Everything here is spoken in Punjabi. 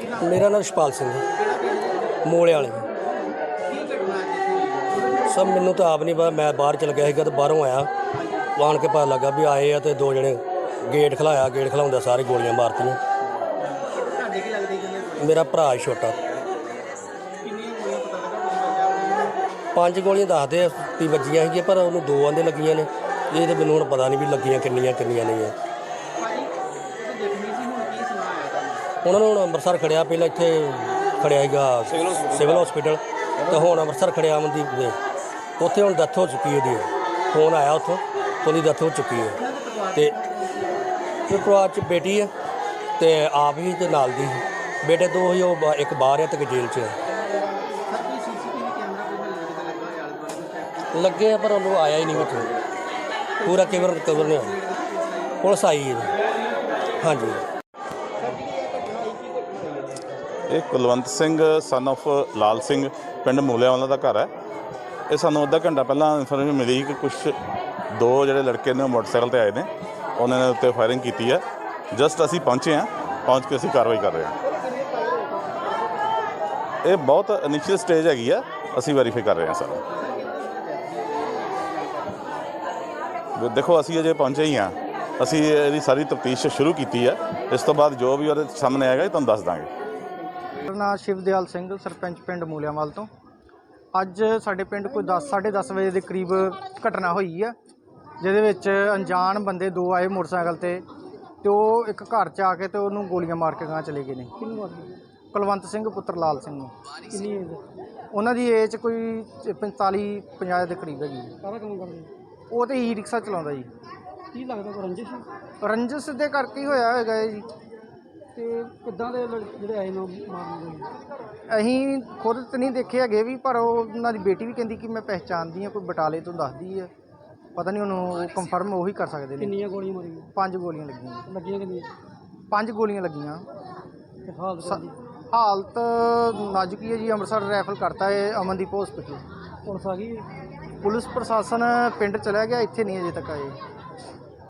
ਮੇਰਾ ਨਾਮ ਰਸ਼ਪਾਲ ਸਿੰਘ ਹੈ। ਮੋਲੇ ਵਾਲੇ। ਸਭ ਮੈਨੂੰ ਤਾਂ ਆਪ ਨਹੀਂ ਪਤਾ, ਮੈਂ ਬਾਹਰ ਚਲ ਗਿਆ ਸੀਗਾ ਤੇ ਬਾਹਰੋਂ ਆਇਆ। ਆਣ ਕੇ ਪਤਾ ਲੱਗਾ ਵੀ ਆਏ ਆ ਤੇ ਦੋ ਜਣੇ ਗੇਟ ਖਲਾਇਆ, ਗੇਟ ਖਲਾਉਂਦਾ ਸਾਰੇ ਗੋਲੀਆਂ ਮਾਰਤੀਆਂ। ਮੇਰਾ ਭਰਾ ਸੀ ਛੋਟਾ। ਪੰਜ ਗੋਲੀਆਂ ਦੱਸਦੇ ਆ ਵੀ ਵੱਜੀਆਂ ਸੀਗੀਆਂ, ਪਰ ਉਹਨੂੰ ਦੋ ਆਂਦੇ ਲੱਗੀਆਂ ਨੇ। ਇਹ ਤੇ ਮੈਨੂੰ ਹੁਣ ਪਤਾ ਨਹੀਂ ਵੀ ਲੱਗੀਆਂ ਕਿੰਨੀਆਂ ਕਿੰਨੀਆਂ ਨਹੀਂ ਆ ਭਾਜੀ ਉਹ ਜ਼ਖਮੀ ਸੀ ਹੁਣ ਕੀ ਸੁਣਾ ਆਇਆ ਤੁਹਾਨੂੰ ਉਹਨਾਂ ਨੂੰ ਹੁਣ ਅੰਮ੍ਰਿਤਸਰ ਖੜਿਆ ਪਹਿਲਾਂ ਇੱਥੇ ਖੜਿਆ ਸੀਗਾ ਸਿਵਲ ਹਸਪੀਟਲ ਤੇ ਹੁਣ ਅੰਮ੍ਰਿਤਸਰ ਖੜਿਆ ਅਮਨਦੀਪ ਦੇ। ਉੱਥੇ ਹੁਣ ਡੈਥ ਹੋ ਚੁੱਕੀ ਉਹਦੀ। ਫੋਨ ਆਇਆ ਉੱਥੋਂ ਉਹਦੀ ਡੈਥ ਹੋ ਚੁੱਕੀ ਹੈ। ਤੇ ਤੇ ਪਰਿਵਾਰ ਚ ਬੇਟੀ ਹੈ ਤੇ ਆਪ ਹੀ ਤੇ ਨਾਲ ਦੀ। ਬੇਟੇ ਦੋ ਹੀ ਉਹ ਬਾ- ਇੱਕ ਬਾਹਰ ਹੈ ਤੇ ਇੱਕ ਜੇਲ੍ਹ 'ਚ ਹੈ ਕੈਮਰਾ ਲੱਗਾ ਆ ਪਰ ਉਹਨੂੰ ਆਇਆ ਹੀ ਨਹੀਂ ਵਿੱਚ ਪੂਰਾ ਕਵਰ ਕਵਰ ਨਹੀਂ ਹੋਇਆ। ਪੁਲਿਸ ਆਈ ਹੈ। ਹਾਂਜੀ। ਇਹ ਕੁਲਵੰਤ ਸਿੰਘ ਸਨ of ਲਾਲ ਸਿੰਘ, ਪਿੰਡ ਮੂਲਿਆਂਵਾਲਾ ਦਾ ਘਰ ਹੈ। ਇਹ ਸਾਨੂੰ ਅੱਧਾ ਘੰਟਾ ਪਹਿਲਾਂ ਇਨਫੋਰਮੇਸ਼ਨ ਮਿਲੀ ਕਿ ਕੁਝ ਦੋ ਜਿਹੜੇ ਲੜਕੇ ਨੇ ਉਹ ਮੋਟਰਸਾਈਕਲ ਤੇ ਆਏ ਨੇ। ਉਹਨਾਂ ਨੇ ਉੱਤੇ ਫਾਇਰਿੰਗ ਕੀਤੀ ਹੈ। ਜਸਟ ਅਸੀਂ ਪਹੁੰਚੇ ਹਾਂ। ਪਹੁੰਚ ਕੇ ਅਸੀਂ ਕਾਰਵਾਈ ਕਰ ਰਹੇ ਹਾਂ। ਇਹ ਬਹੁਤ ਇਨੀਸ਼ੀਅਲ ਸਟੇਜ ਹੈਗੀ ਆ। ਅਸੀਂ ਵੈਰੀਫਾਈ ਕਰ ਰਹੇ ਹਾਂ ਸਰ। ਦੇਖੋ, ਅਸੀਂ ਅਜੇ ਪਹੁੰਚੇ ਹੀ ਹਾਂ। ਅਸੀਂ ਇਹਦੀ ਸਾਰੀ ਤਫਤੀਸ਼ ਸ਼ੁਰੂ ਕੀਤੀ ਹੈ। ਇਸ ਤੋਂ ਬਾਅਦ ਜੋ ਵੀ ਉਹਦੇ ਸਾਹਮਣੇ ਆਏਗਾ ਤੁਹਾਨੂੰ ਦੱਸ ਦਾਂਗੇ। ਮੇਰਾ ਨਾਮ ਸ਼ਿਵਦਿਆਲ ਸਿੰਘ ਸਰਪੰਚ ਪਿੰਡ ਮੂਲਿਆਂਵਾਲ ਤੋਂ। ਅੱਜ ਸਾਡੇ ਪਿੰਡ ਕੋਈ 10 10:30 ਵਜੇ ਦੇ ਕਰੀਬ ਘਟਨਾ ਹੋਈ ਆ ਜਿਹਦੇ ਵਿੱਚ ਅਣਜਾਣ ਬੰਦੇ ਦੋ ਆਏ ਮੋਟਰਸਾਈਕਲ ਤੇ ਤੇ ਉਹ ਇੱਕ ਘਰ 'ਚ ਆ ਕੇ ਤੇ ਉਹਨੂੰ ਗੋਲੀਆਂ ਮਾਰ ਕੇ ਗਾਂ ਚਲੇ ਗਏ ਨੇ। ਕੁਲਵੰਤ ਸਿੰਘ ਪੁੱਤਰ ਲਾਲ ਸਿੰਘ। ਨੂੰ ਕਿੰਨੀ ਏਜ ਉਹਨਾਂ ਦੀ ਏਜ ਕੋਈ 45 50 ਦੇ ਕਰੀਬ ਹੈਗੀ ਸਾਰਾ ਕੰਮ ਕਰਦੇ ਉਹ ਤੇ ਈ ਰਿਕਸ਼ਾ ਚਲਾਉਂਦਾ ਜੀ। ਕੀ ਲੱਗਦਾ ਰੰਜਿਸ਼? ਰੰਜਸ ਦੇ ਕਰਕੇ ਹੀ ਹੋਇਆ ਹੈਗਾ ਇਹ ਜੀ। ਤੇ ਕਿੱਦਾਂ ਦੇ ਲੜ- ਜਿਹੜੇ ਆਏ ਨੇ ਉਹ ਮਾਰਨ ਦੇ ਅਸੀਂ ਖੁਦ ਤਾਂ ਨਹੀਂ ਦੇਖੇ ਹੈਗੇ ਵੀ ਪਰ ਉਹ ਉਹਨਾਂ ਦੀ ਬੇਟੀ ਵੀ ਕਹਿੰਦੀ ਕਿ ਮੈਂ ਪਹਿਚਾਣਦੀ ਹਾਂ ਕੋਈ ਬਟਾਲੇ ਤੋਂ ਦੱਸਦੀ ਹੈ। ਪਤਾ ਨਹੀਂ ਉਹਨੂੰ ਕੰਫਰਮ ਉਹੀ ਕਰ ਸਕਦੇ ਨੇ। ਕਿੰਨੀਆਂ ਗੋਲੀਆਂ ਮਾਰੀਆਂ? ਪੰਜ ਗੋਲੀਆਂ ਲੱਗੀਆਂ। ਲੱਗੀਆਂ ਕਿੰਨੀਆਂ? ਪੰਜ ਗੋਲੀਆਂ ਲੱਗੀਆਂ। ਤੇ ਹਾਲਤ ਸ- ਹਾਲਤ ਨਾਜ਼ੁਕ ਹੀ ਹੈ ਜੀ ਅੰਮ੍ਰਿਤਸਰ ਰੈਫਲ ਕਰਤਾ ਹੈ ਅਮਨਦੀਪ ਹਸਪੀਟਲ ਪੁਲਿਸ ਆ ਗਈ? ਪੁਲਿਸ ਪ੍ਰਸ਼ਾਸਨ ਪਿੰਡ ਚਲਾ ਗਿਆ ਇੱਥੇ ਨਹੀਂ ਅਜੇ ਤੱਕ ਆਏ।